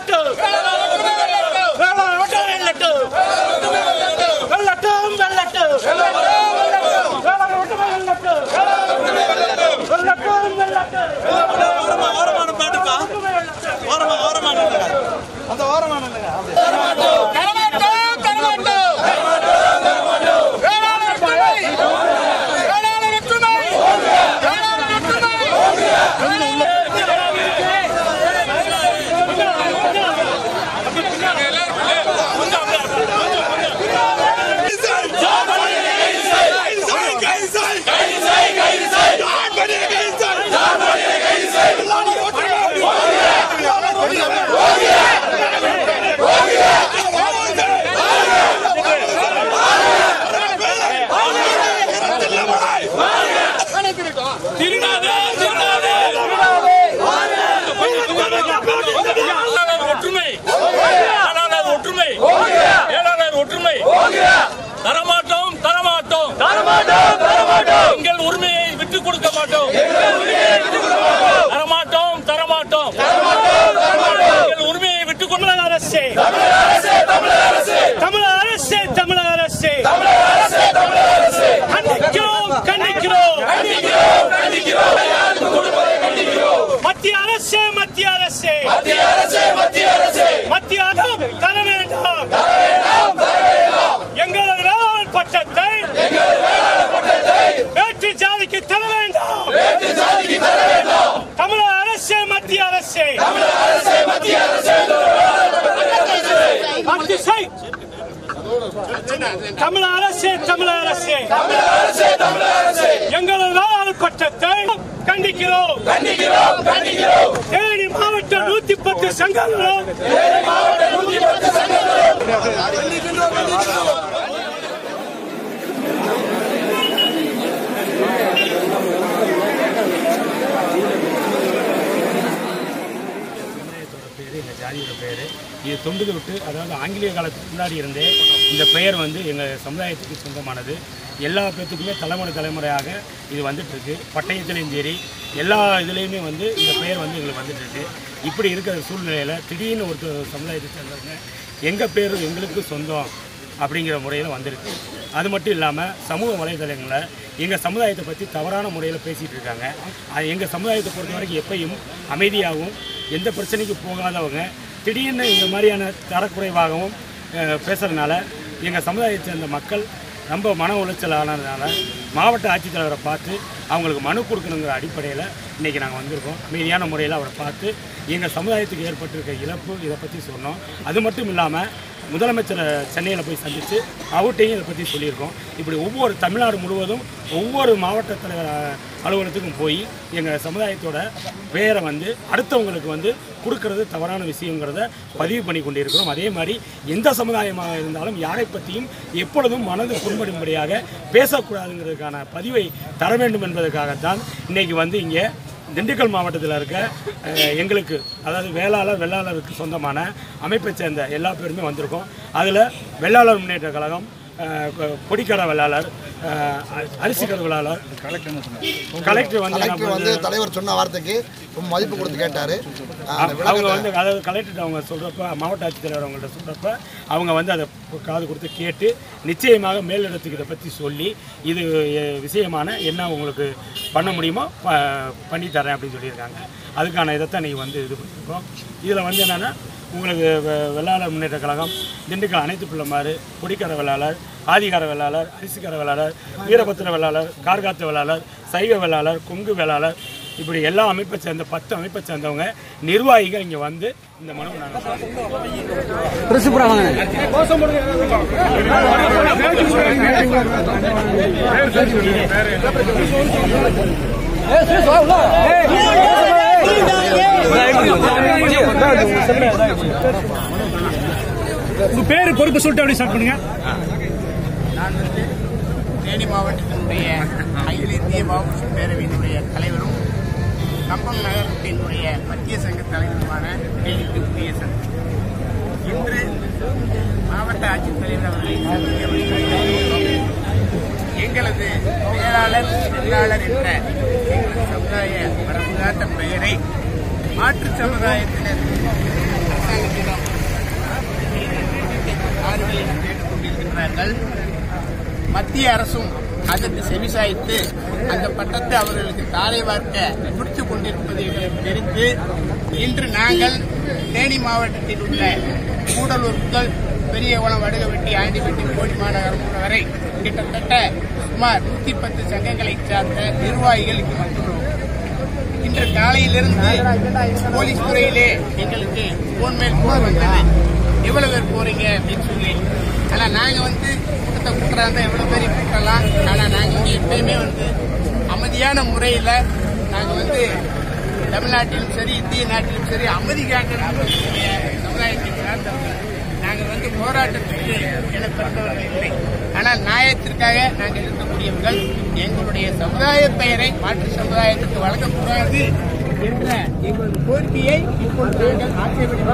వెళ్ళట్టు వెళ్ళట్టు వెళ్ళట్టు వెళ్ళట్టు ஓரமான பாட்டுப்பா ஓரமா ஓரமான அந்த ஓரமான எங்களது வேளாண் பட்டத்தை கண்டிக்கிறோம். தேனி மாவட்ட நூத்தி பத்து சங்கங்களும். பேர் எங்கள் ஜாதியோட பேர் இது தொண்டுது விட்டு அதாவது ஆங்கிலேய காலத்துக்கு முன்னாடி இருந்தே இந்த பெயர் வந்து எங்கள் சமுதாயத்துக்கு சொந்தமானது. எல்லா பேத்துக்குமே தலைமுறை தலைமுறையாக இது வந்துட்டுருக்கு. பட்டயத்துலேயும் சரி எல்லா இதுலேயுமே வந்து இந்த பெயர் வந்து எங்களுக்கு வந்துட்டுருக்கு. இப்படி இருக்கிற சூழ்நிலையில் திடீர்னு ஒரு சமுதாயத்தை சேர்ந்தவங்க எங்கள் பேர் எங்களுக்கு சொந்தம் அப்படிங்கிற முறையில் வந்திருக்கு. அது மட்டும் இல்லாமல் சமூக வலைதளங்களில் எங்கள் சமுதாயத்தை பற்றி தவறான முறையில் பேசிகிட்டு இருக்காங்க. அது எங்கள் சமுதாயத்தை பொறுத்த வரைக்கும் எப்பையும் அமைதியாகவும் எந்த பிரச்சனைக்கு போகாதவங்க திடீர்னு இந்த மாதிரியான தரக்குறைவாகவும் பேசுகிறதுனால எங்கள் சமுதாயத்தை சேர்ந்த மக்கள் ரொம்ப மன உளைச்சல் ஆனதுனால மாவட்ட ஆட்சித்தலைவரை பார்த்து அவங்களுக்கு மனு கொடுக்கணுங்கிற அடிப்படையில் இன்றைக்கி நாங்கள் வந்திருக்கோம். அமைதியான முறையில் அவரை பார்த்து எங்கள் சமுதாயத்துக்கு ஏற்பட்டிருக்க இழப்பு இதை பற்றி சொன்னோம். அது மட்டும் இல்லாமல் முதலமைச்சரை சென்னையில் போய் சந்தித்து அவர்கிட்டையும் இதை பற்றி சொல்லியிருக்கோம். இப்படி ஒவ்வொரு தமிழ்நாடு முழுவதும் ஒவ்வொரு மாவட்ட தலைவர் அலுவலகத்துக்கும் போய் எங்கள் சமுதாயத்தோட பேரை வந்து அடுத்தவங்களுக்கு வந்து கொடுக்கறது தவறான விஷயங்கிறத பதிவு பண்ணி கொண்டிருக்கிறோம். அதே மாதிரி எந்த சமுதாயமாக இருந்தாலும் யாரை பற்றியும் எப்பொழுதும் மனது புண்படும்படியாக பேசக்கூடாதுங்கிறதுக்கான பதிவை தர வேண்டும் என்பது என்பதற்காகத்தான் இன்னைக்கு வந்து இங்கே திண்டுக்கல் மாவட்டத்தில் இருக்க எங்களுக்கு அதாவது வேளாளர் வெள்ளாளருக்கு சொந்தமான அமைப்பை சேர்ந்த எல்லா பேருமே வந்திருக்கோம். அதில் வெள்ளாளர் முன்னேற்ற கழகம் அஹ், கொ- பொடிக்கடை வெள்ளாளர் அஹ், அ- அரிசிக்கடை வெள்ளாளர் கலெக்டர் வந்து கலெக்டர் வந்து தலைவர் சொன்ன வார்த்தைக்கு ரொம்ப மதிப்பு கொடுத்து கேட்டாரு. அவங்க வந்து அதாவது கலெக்டர் அவங்க சொல்கிறப்ப மாவட்ட ஆட்சித்தலைவர் அவங்கள்ட்ட சொல்கிறப்ப அவங்க வந்து அதை காது கொடுத்து கேட்டு நிச்சயமாக மேலிடத்துக்கு இதை பற்றி சொல்லி இது விஷயமான என்ன உங்களுக்கு பண்ண முடியுமோ ப பண்ணி தரேன் அப்படின்னு சொல்லியிருக்காங்க. அதுக்கான இதைத்தான் நீங்கள் வந்து இது பண்ணியிருக்கோம் இதில் வந்து என்னென்னா உங்களுக்கு வெள்ளாளர் முன்னேற்ற கழகம் திண்டுக்கல் அனைத்து பிள்ளைமாறு கொடிக்கார வெள்ளாளர் ஆதிகார வெள்ளாளர் அரிசிக்கார வெள்ளாளர் வீரபத்திர வெள்ளாளர் கார்காத்த வெள்ளாளர் சைவ வெள்ளாளர் கொங்கு வெள்ளாளர் இப்படி எல்லா அமைப்பை சேர்ந்த பத்து அமைப்பை சேர்ந்தவங்க நிர்வாகிகள் இங்கே வந்து இந்த மனு நாங்கள் உங்க பேரு பொறுப்பு சொல்லிட்டு அப்படி ஸ்டார்ட் பண்ணுங்க. நான் வந்து தேனி மாவட்டத்தினுடைய அகில இந்திய மாவட்ட பேரவையினுடைய தலைவரும் கம்பம் நகரத்தினுடைய மத்திய சங்க தலைவருமான கேள்விக்கு குடியரசன் இன்று மாவட்ட ஆட்சித்தலைவர் அவர்களை சந்திக்க எங்களது மேலாளர் வெள்ளாளர் என்ற எங்களது சமுதாய மரபுகாத்த பெயரை ஆற்று சமுதாயத்தினர். அரசாங்கத்திடம் ஆறுகளில் கேட்டுக் கொண்டிருக்கிறார்கள் மத்திய அரசும் அதற்கு செவிசாய்த்து அந்த பட்டத்தை அவர்களுக்கு தாரை வார்க்க துடித்துக் கொண்டிருப்பது எங்களுக்கு தெரிந்து இன்று நாங்கள் தேனி மாவட்டத்தில் உள்ள கூடலூர் முதல் பெரியகுளம் வடுகவெட்டி ஆண்டிப்பட்டி கோடி மாநகரம் வரை கிட்டத்தட்ட சுமார் நூத்தி பத்து சங்கங்களை சார்ந்த நிர்வாகிகள் இங்கு வந்துள்ளோம் இன்று காலையிலிருந்து போலீஸ் துறையிலே எங்களுக்கு போன் மேல் போன் வந்தது. எவ்வளவு பேர் போறீங்க அப்படின்னு சொல்லி. ஆனா நாங்க வந்து கூட்டத்தை கூட்டுறாங்க. எவ்வளவு பேர் கூட்டலாம் ஆனா நாங்க வந்து எப்பயுமே வந்து அமைதியான முறையில நாங்க வந்து தமிழ்நாட்டிலும் சரி இந்திய நாட்டிலும் சரி அமைதி காக்கக்கூடிய சமுதாயத்தை சார்ந்தவர்கள் நாங்க வந்து போராட்டத்துக்கு என பிறந்தவர்கள் இல்லை. ஆனால் நியாயத்திற்காக நாங்கள் இருக்கக்கூடியவர்கள் எங்களுடைய சமுதாய பெயரை மாற்று சமுதாயத்துக்கு வழங்கக்கூடாது என்ற எங்களது கோரிக்கையை இப்பொழுது நாங்கள் ஆட்சேபனை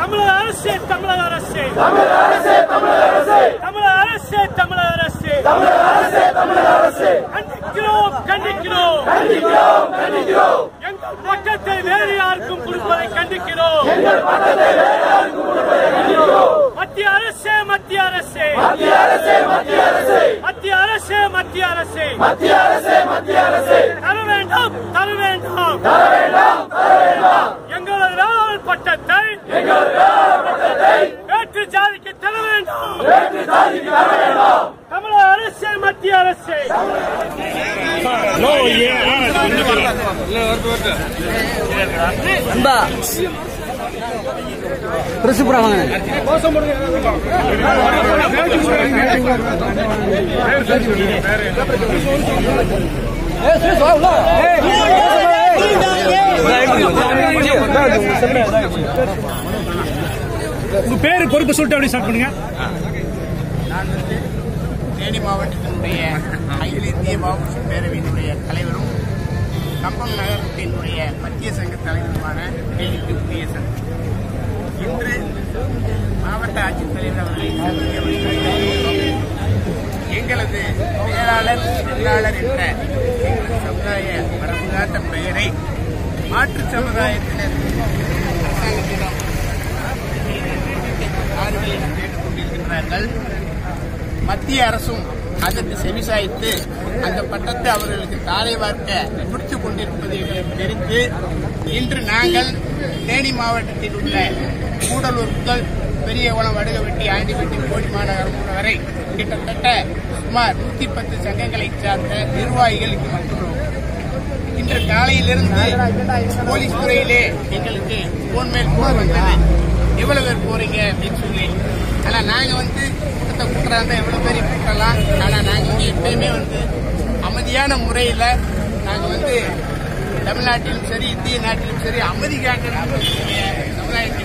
தமிழக அரசே தமிழக அரசே. தமிழக அரசே தமிழக அரசே. தமிழக அரசே தமிழக அரசே. தமிழக அரசே தமிழக அரசே கண்டிக்கிறோம் கண்டிக்கிறோம் கண்டிக்கிறோம் கண்டிக்கிறோம் எங்கள் பட்டத்தை வேறு யாருக்கும் கொடுப்பதை கண்டிக்கிறோம் எங்கள் பட்டத்தை வேறு யாருக்கும் கொடுப்பதை கண்டிக்கிறோம் மத்திய அரசே மத்திய அரசே. மத்திய அரசே மத்திய அரசே. மத்திய அரசே மத்திய அரசே. மத்திய அரசே மத்திய அரசே. தர வேண்டாம் தர வேண்டாம். தர வேண்டாம் தர வேண்டாம். எங்களது வேளாண் பட்டத்தை எங்களது வேளாண் பட்டத்தை வேற்று ஜாதிக்கு தர வேண்டாம். வேற்று ஜாதிக்கு தர வேண்டாம். தமிழக அரசே மத்திய அரசே. அன்பா. உங்க பேரு பொறுப்பு சொல்லிட்டு அப்படியே ஸ்டார்ட் பண்ணுங்க. நான் வந்து தேனி மாவட்டத்தினுடைய அகில இந்திய மாவட்ட பேரவையினுடைய தலைவரும் கம்பம் நகரத்தினுடைய மத்திய சங்க தலைவருமான கேள்வி குடியரசன் மாவட்ட ஆட்சித்தலைவர் அவர்களை எங்களது செயலாளர் தொழிலாளர் என்ற எங்களது சமுதாய மரபுகாட்ட பெயரை மாற்று சமுதாயத்தினர் அரசாங்கத்திடம் ஆறுகளில் கேட்டுக் கொண்டிருக்கிறார்கள் மத்திய அரசும் அதற்கு செவிசாய்த்து அந்த பட்டத்தை அவர்களுக்கு தாரை வார்க்க முடித்துக் கொண்டிருப்பதை தெரிந்து இன்று நாங்கள் தேனி மாவட்டத்தில் உள்ள கூடலூர் முதல் பெரிய பெரியகுளம் வடுகவெட்டி ஆண்டிப்பட்டி கோடி மாநகரம் வரை கிட்டத்தட்ட சுமார் நூத்தி பத்து சங்கங்களை சார்ந்த நிர்வாகிகள் இங்கு வந்துள்ளோம் இன்று காலையிலிருந்து போலீஸ் துறையிலே எங்களுக்கு போன் மேல் போன் வந்தது. எவ்வளவு பேர் போறீங்க அப்படின்னு சொல்லி. ஆனா நாங்க வந்து கூட்டத்தை கூட்டுறாங்க. எவ்வளவு பேர் கூட்டலாம்? ஆனா நாங்க வந்து எப்பயுமே வந்து அமைதியான முறையில நாங்க வந்து தமிழ்நாட்டிலும் சரி இந்திய நாட்டிலும் சரி அமைதி காக்கணும் சமுதாயத்தை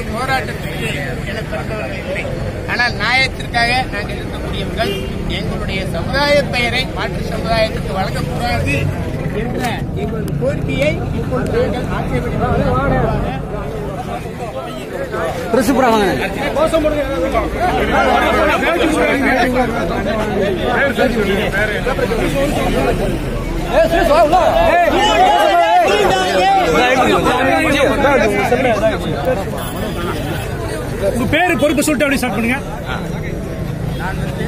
சார்ந்தவர்கள் நாங்கள் வந்து போராட்டத்துக்கு பிறந்தவர்கள் இல்லை. ஆனால் நியாயத்திற்காக நாங்கள் இருக்கக்கூடியவர்கள் எங்களுடைய சமுதாய பெயரை மாற்று சமுதாயத்துக்கு வழங்கக்கூடாது என்ற எங்களது கோரிக்கையை இப்பொழுது நாங்கள் ஆட்சேபிக்கிறோம் உங்க பேரு பொறுப்பு சொல்லிட்டு அப்படியே ஸ்டார்ட் பண்ணுங்க. நான் வந்து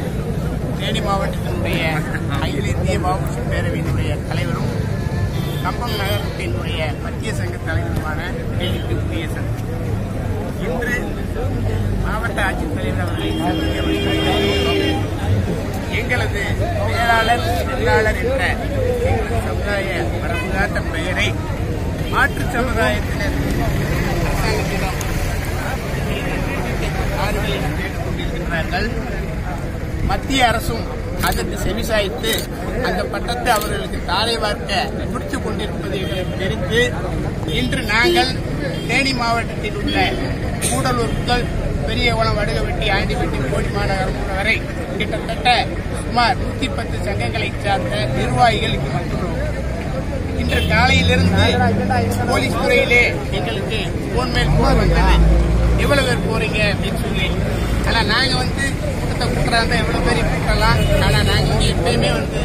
தேனி மாவட்டத்தினுடைய அகில இந்திய மாவட்ட பேரவையினுடைய தலைவரும் கம்பம் நகரத்தினுடைய மத்திய சங்க தலைவருமான கேள்வி சங்கம் இன்று மாவட்ட ஆட்சித்தலைவர் அவர்களை எங்களது செயலாளர் செயலாளர் என்ற எங்களது சமுதாய மரபுகாத்த பெயரை மாற்று சமுதாயத்தினர் அரசாங்கத்திடம் ஆறுகளில் கேட்டுக் கொண்டிருக்கிறார்கள் மத்திய அரசும் அதற்கு செவிசாய்த்து அந்த பட்டத்தை அவர்களுக்கு தாரை வார்க்க முடித்துக் கொண்டிருப்பதை எங்களுக்கு தெரிந்து இன்று நாங்கள் தேனி மாவட்டத்தில் உள்ள கூடலூர் முதல் பெரியகுளம் வடுகவெட்டி ஆண்டிவெட்டி கோடி மாநகரம் வரை கிட்டத்தட்ட சுமார் நூத்தி பத்து சங்கங்களைச் சார்ந்த நிர்வாகிகள் இங்கு வந்துள்ளோம் இன்று காலையிலிருந்து போலீஸ் துறையிலே எங்களுக்கு போன் மேல் கூட வந்தது. எவ்வளவு பேர் போறீங்க அப்படின்னு சொல்லி. ஆனா நாங்க வந்து கூட்டத்தை கூட்டுறாங்க எவ்வளவு பேர் கூட்டலாம்? ஆனா நாங்க வந்து எப்பயுமே வந்து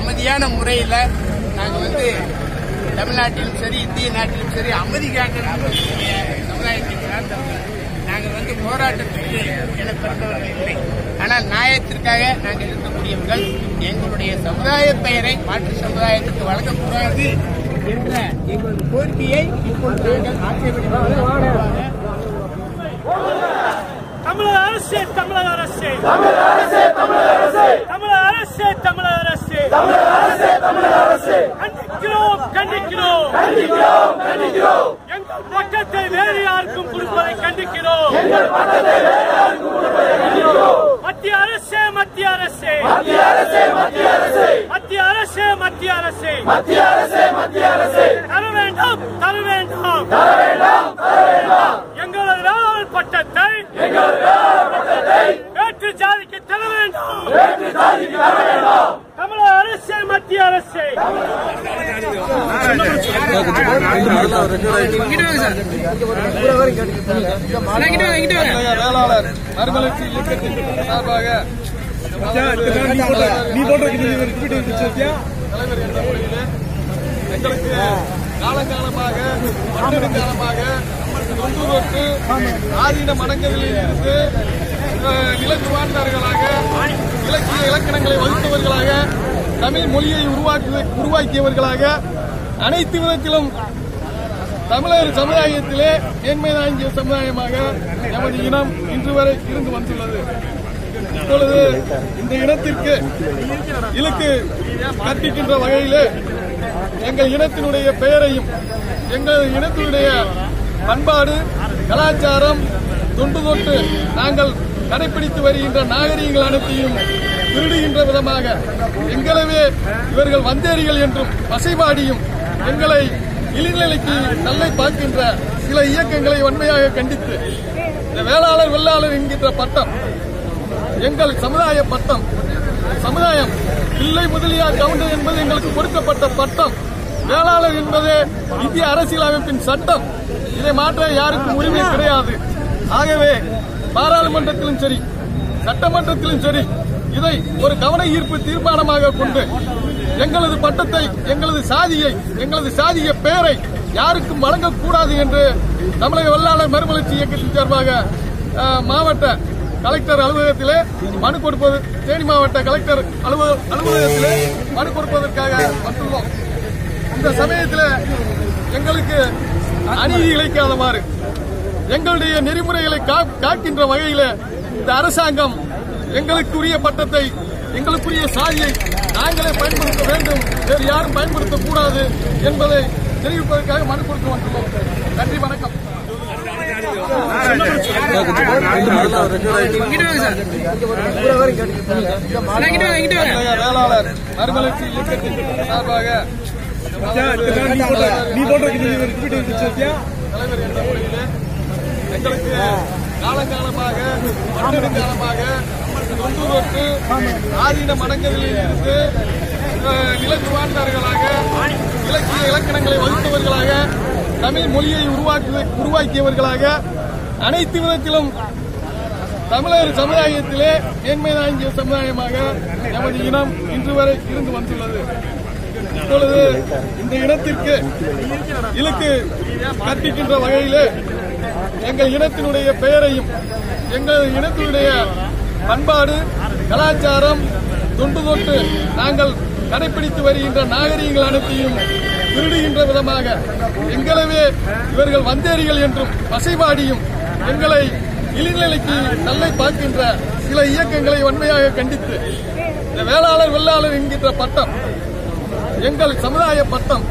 அமைதியான முறையில நாங்க வந்து தமிழ்நாட்டிலும் சரி இந்திய நாட்டிலும் சரி அமைதி காக்கணும் சமுதாயத்தை சார்ந்தவர்கள் நாங்கள் வந்து போராட்டத்துக்கு என பிறந்தவர்கள் இல்லை. ஆனால் நியாயத்திற்காக நாங்கள் இருக்கக்கூடியவர்கள் எங்களுடைய சமுதாய பெயரை மாற்று சமுதாயத்துக்கு வழங்கக்கூடாது என்ற எங்களது கோரிக்கையை இப்பொழுது நாங்கள் ஆட்சேபிக்கிறோம் தமிழக அரசு தமிழக அரசு. தமிழக அரசு தமிழக அரசு. தமிழக அரசு தமிழக அரசு. தமிழக அரசு தமிழக அரசு. கண்டிக்கிறோம் கண்டிக்கிறோம். கண்டிக்கிறோம் கண்டிக்கிறோம். எங்கள் பட்டத்தை வேறு யாருக்கும் கொடுப்பதை கண்டிக்கிறோம். எங்கள் பட்டத்தை வேறு யாருக்கும் கொடுப்பதை கண்டிக்கிறோம். மத்திய அரசு மத்திய அரசு. மத்திய அரசு மத்திய அரசு. மத்திய அரசு மத்திய அரசு. மத்திய அரசு மத்திய அரசு. தர வேண்டாம் தர வேண்டாம். தர வேண்டாம் தர வேண்டாம். எங்களது வேளாண் பட்டத்தை வேற்று ஜாதிக்கு தர வேண்டும் வேற்று ஜாதிக்கு தர வேண்டும் தமிழக அரசு மத்திய அரசு. வேளாளர் மறுமலர்ச்சி இயக்கத்தின் சார்பாக நீ தலைவர் என்ற எங்களுக்கு காலங்காலமாக காலமாக தொன்று ஆதீன மடங்களில் இருந்து இலக்கு நிலச்சுவார்ந்தார்களாக இலக்கிய இலக்கணங்களை வகுத்தவர்களாக தமிழ் மொழியை உருவாக்கி உருவாக்கியவர்களாக அனைத்து விதத்திலும் தமிழர் சமுதாயத்திலே மேன்மை தாங்கிய சமுதாயமாக நமது இனம் இன்று வரை இருந்து வந்துள்ளது. இப்பொழுது இந்த இனத்திற்கு இலக்கு கற்பிக்கின்ற வகையிலே எங்கள் இனத்தினுடைய பெயரையும் எங்கள் இனத்தினுடைய பண்பாடு கலாச்சாரம் தொண்டு தொட்டு நாங்கள் கடைபிடித்து வருகின்ற நாகரீகங்கள் அனைத்தையும் திருடுகின்ற விதமாக எங்களவே இவர்கள் வந்தேரிகள் என்றும் பசைபாடியும் எங்களை இழிநிலைக்கு நல்லை பார்க்கின்ற சில இயக்கங்களை வன்மையாக கண்டித்து இந்த வேளாளர் வெள்ளாளர் என்கின்ற பட்டம் எங்கள் சமுதாய பட்டம் சமுதாயம் பிள்ளை முதலியார் கவுண்டர் என்பது எங்களுக்கு கொடுக்கப்பட்ட பட்டம். வேளாளர் என்பது இந்திய அரசியலமைப்பின் சட்டம். இதை மாற்ற யாருக்கும் உரிமை கிடையாது. ஆகவே பாராளுமன்றத்திலும் சரி சட்டமன்றத்திலும் சரி இதை ஒரு கவன ஈர்ப்பு தீர்மானமாக கொண்டு எங்களது பட்டத்தை எங்களது சாதியை எங்களது சாதிய பெயரை யாருக்கும் வழங்கக்கூடாது என்று தமிழக வெள்ளாளர் மறுமலர்ச்சி இயக்கத்தின் சார்பாக மாவட்ட கலெக்டர் அலுவலகத்திலே மனு கொடுப்பது தேனி மாவட்ட கலெக்டர் அலுவலகத்திலே மனு கொடுப்பதற்காக வந்துள்ளோம். இந்த சமயத்தில் எங்களுக்கு அநீதி இழைக்காதமாறு எங்களுடைய நெறிமுறைகளை காக்கின்ற வகையில் இந்த அரசாங்கம் எங்களுக்குரிய பட்டத்தை எங்களுக்குரிய சாதியை நாங்களே பயன்படுத்த வேண்டும். வேறு யாரும் பயன்படுத்தக்கூடாது என்பதை தெரிவிப்பதற்காக மனு கொடுக்க வந்துள்ளோம். நன்றி வணக்கம். வேளாளர் மறுமலர்ச்சி இயக்கத்தின் சார்பாக நீ போடுற எங்களுக்கு காலங்காலமாக பன்னெண்டு காலமாக தொண்டு தொட்டு ஆதீன மடங்களில் இருந்து இலக்கு வாழ்ந்தார்களாக இலக்கிய இலக்கணங்களை வகுத்தவர்களாக தமிழ் மொழியை உருவாக்கி உருவாக்கியவர்களாக அனைத்து விதத்திலும் தமிழர் சமுதாயத்திலே மேன்மை தாங்கிய சமுதாயமாக நமது இனம் இன்று வரை இருந்து வந்துள்ளது. இப்பொழுது இந்த இனத்திற்கு இலக்கு கற்பிக்கின்ற வகையிலே எங்கள் இனத்தினுடைய பெயரையும் எங்கள் இனத்தினுடைய பண்பாடு கலாச்சாரம் தொண்டு தொட்டு நாங்கள் கடைபிடித்து வருகின்ற நாகரீகங்கள் அனைத்தையும் திருடுகின்ற விதமாக எங்களவே இவர்கள் வந்தேரிகள் என்றும் பசைபாடியும் எங்களை இழிநிலைக்கு நல்லை பார்க்கின்ற சில இயக்கங்களை வன்மையாக கண்டித்து இந்த வேளாளர் வெள்ளாளர் என்கின்ற பட்டம் எங்கள் சமுதாய பட்டம்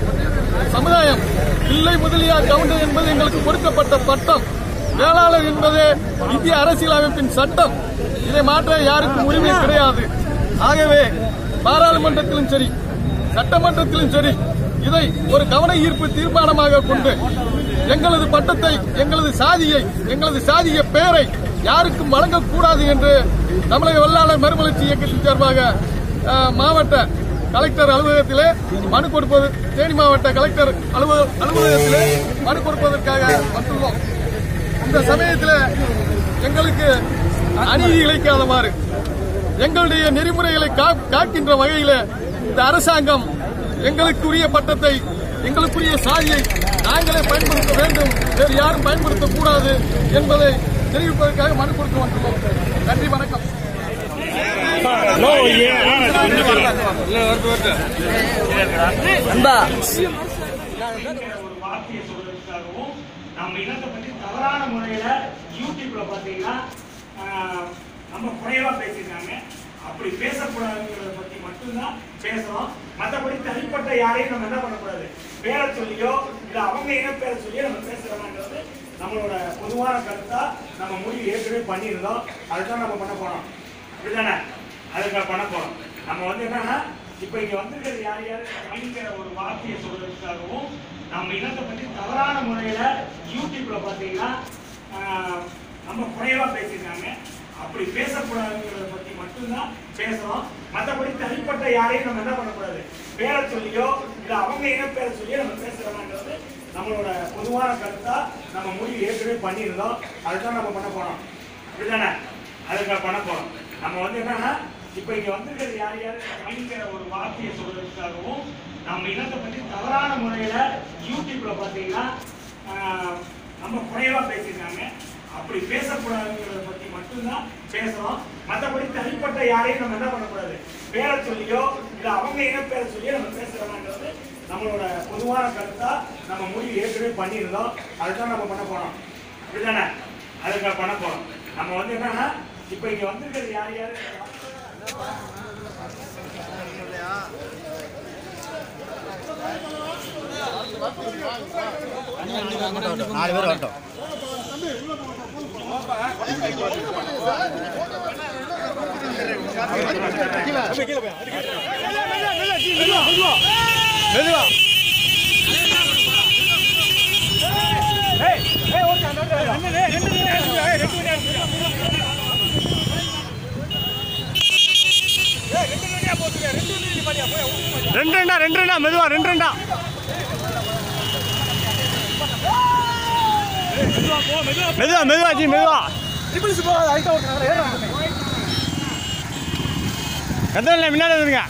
சமுதாயம் பிள்ளை முதலியார் கவுண்டர் என்பது எங்களுக்கு கொடுக்கப்பட்ட பட்டம். வேளாளர் என்பது இந்திய அரசியலமைப்பின் சட்டம். இதை மாற்ற யாருக்கும் உரிமை கிடையாது. ஆகவே பாராளுமன்றத்திலும் சரி சட்டமன்றத்திலும் சரி இதை ஒரு கவன ஈர்ப்பு தீர்மானமாக கொண்டு எங்களது பட்டத்தை எங்களது சாதியை எங்களது சாதிய பெயரை யாருக்கும் வழங்கக்கூடாது என்று தமிழக வல்லாளர் மறுமலர்ச்சி இயக்கத்தின் சார்பாக மாவட்ட கலெக்டர் அலுவலகத்திலே மனு கொடுப்பது தேனி மாவட்ட கலெக்டர் அலுவலகத்திலே மனு கொடுப்பதற்காக வந்துள்ளோம். இந்த சமயத்தில் எங்களுக்கு அநீதி மாதிரி எங்களுடைய நெறிமுறைகளை கா- காக்கின்ற வகையில் இந்த அரசாங்கம் எங்களுக்குரிய பட்டத்தை எங்களுக்குரிய சாதியை நாங்களே பயன்படுத்த வேண்டும். வேறு யாரும் பயன்படுத்தக்கூடாது என்பதை தெரிவிப்பதற்காக மனு கொடுக்க வந்துள்ளோம். நன்றி வணக்கம். ஒரு வார்த்தையை சொல்றதுக்காகவும் நம்ம இனத்தை பற்றி தவறான முறையில யூடியூப்ல பாத்தீங்கன்னா நம்ம குறைவா பேசியிருக்காங்க அப்படி பேசக்கூடாதுங்கிறத பத்தி மட்டும்தான் பேசுறோம் மற்றபடி தனிப்பட்ட யாரையும் நம்ம என்ன பண்ணக்கூடாது பேரை சொல்லியோ இல்ல அவங்க இன பேரை சொல்லியோ நம்ம பேசுறோம்ன்றது நம்மளோட பொதுவான கருத்தா நம்ம முடிவு ஏற்கனவே பண்ணியிருந்தோம். அதுதான் நம்ம பண்ண போறோம். அப்படிதானே? அதுக்காக பண்ண போறோம். நம்ம வந்து என்னன்னா இப்ப இங்க வந்திருக்கிறது யார் யார் அப்படிங்கிற ஒரு வார்த்தையை சொல்றதுக்காகவும் நம்ம இனத்தை பத்தி தவறான முறையில யூடியூப்ல பாத்தீங்கன்னா நம்ம குறைவா பேசியிருக்காங்க. அப்படி பேசக்கூடாதுங்கிறத பத்தி மட்டும்தான் பேசுறோம். மற்றபடி தனிப்பட்ட யாரையும் நம்ம என்ன பண்ணக்கூடாது? பேரை சொல்லியோ இல்ல அவங்க இனம் பேரை சொல்லியோ நம்ம பேசுறோம்ன்றது நம்மளோட பொதுவான கருத்தா நம்ம முடிவு ஏற்கனவே பண்ணியிருந்தோம். அதுதான் நம்ம பண்ண போறோம். அப்படிதானே அதுக்காக பண்ண போறோம். நம்ம வந்து என்னன்னா இப்ப இங்க வந்திருக்கிறது யார் யார்? அப்படிங்கிற ஒரு வார்த்தையை சொல்றதுக்காகவும் நம்ம இனத்தை பத்தி தவறான முறையில யூடியூப்ல பாத்தீங்கன்னா நம்ம குறைவா பேசியிருக்காங்க. அப்படி பேசக்கூடாதுங்கிறத பத்தி மட்டும்தான் பேசுறோம். மற்றபடி தனிப்பட்ட யாரையும் நம்ம என்ன பண்ணக்கூடாது? பேரை சொல்லியோ இல்லை அவங்க என்ன பேரை சொல்லியோ நம்ம பேசுறோம்ன்றது நம்மளோட பொதுவான கருத்தா நம்ம முடிவு ஏற்கனவே பண்ணியிருந்தோம். அதுதான் நம்ம பண்ண போறோம். அப்படிதானே அதுக்காக பண்ண போறோம். நம்ம வந்து என்னன்னா இப்ப இங்க வந்திருக்கிறது யார் யார்? நாலு பேர் வரட்டும் ரெண்டு ரெண்டா ரெண்டு ரெண்டா மெதுவா ரெண்டு ரெண்டா மெதுவா. மெதுவா ஜி மெதுவா எத்தனை முன்னாடி வந்துருங்க.